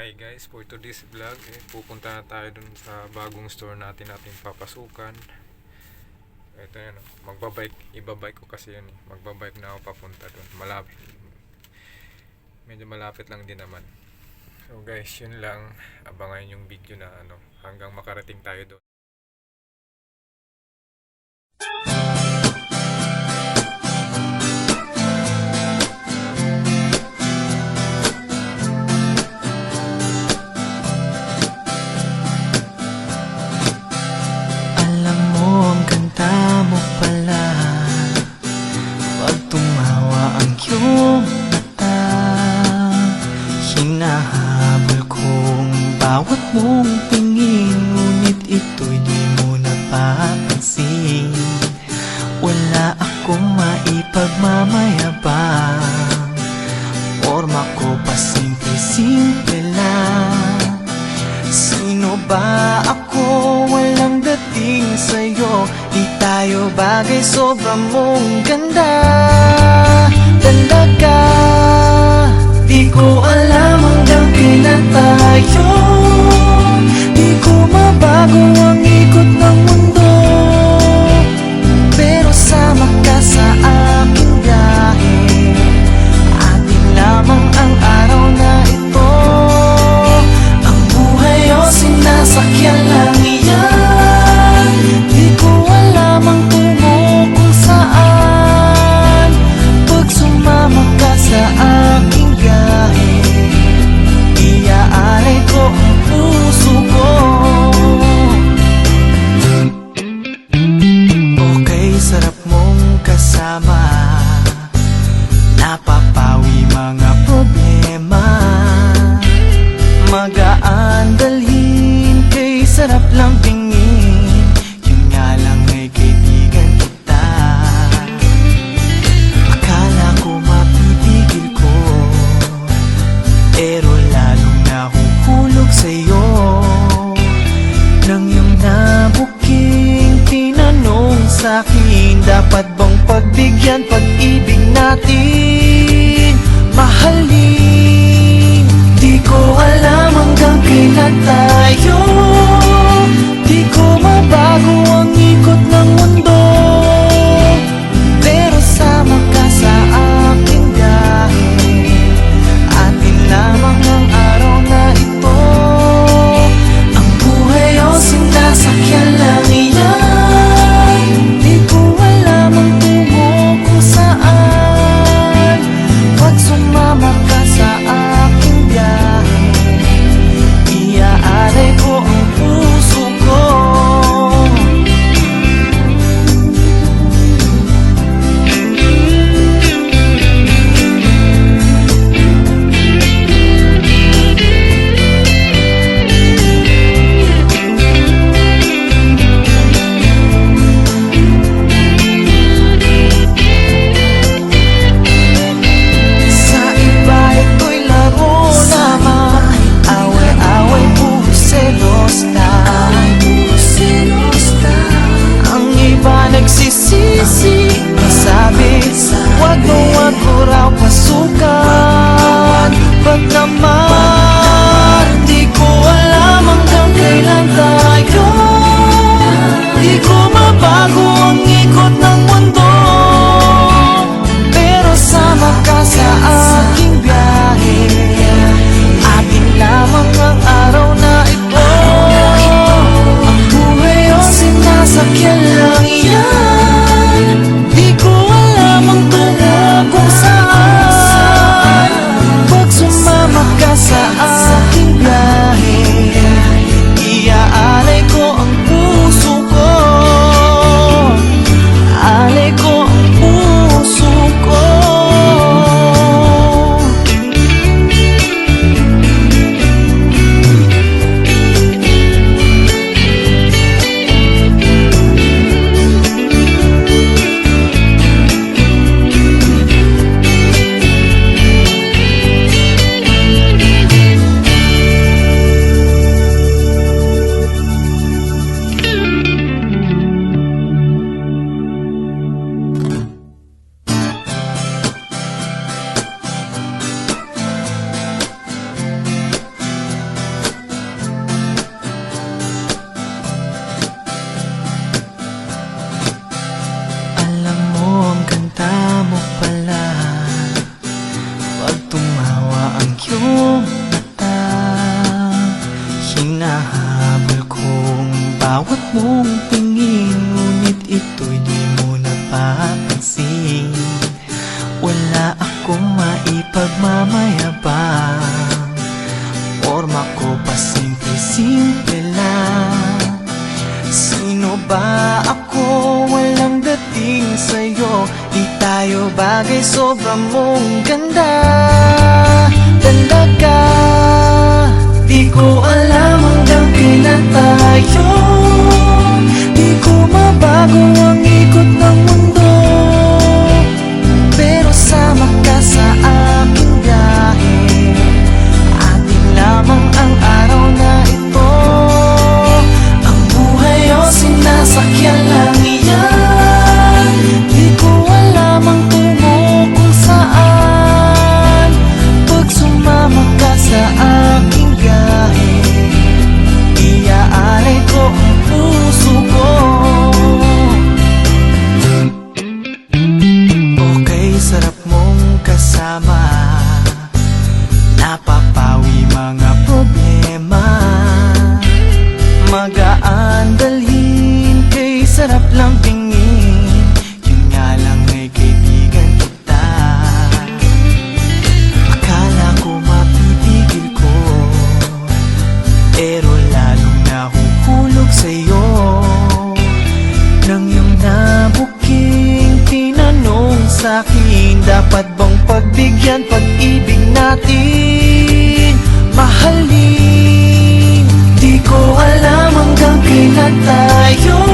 Hi guys, for today's vlog, eh, pupunta na tayo dun sa bagong store natin natin papasukan. Ito yan, oh, magbabike, ibabike ko kasi yun eh. Magbabike na ako papunta dun. Malapit. Medyo malapit lang din naman. So guys, yun lang. Abangan yung video na ano, hanggang makarating tayo doon. Maipagmamayabang Forma ko pa simple-simple lang Sino ba ako? Walang dating sa'yo Di tayo bagay, sobra mong ganda tingin. Yun nga lang ay kita. Akala ko mapipigil ko. Pero lalong nahuhulog sa'yo. Nang iyong nabuking tinanong sa'kin Dapat bang pagbigyan pag-ibig natin? Mahalin Di ko alam hanggang kailan tayo আমার takot mong tingin Ngunit ito'y di mo napapansin Wala akong maipagmamayabang. Forma ko pa simple-simple lang. Sino ba ako walang dating sa'yo? Di tayo bagay sobrang mong ganda. Ganda ka Di ko alam hanggang kailan tayo 过往。natin. Mahalin Di ko alam hanggang kailan tayo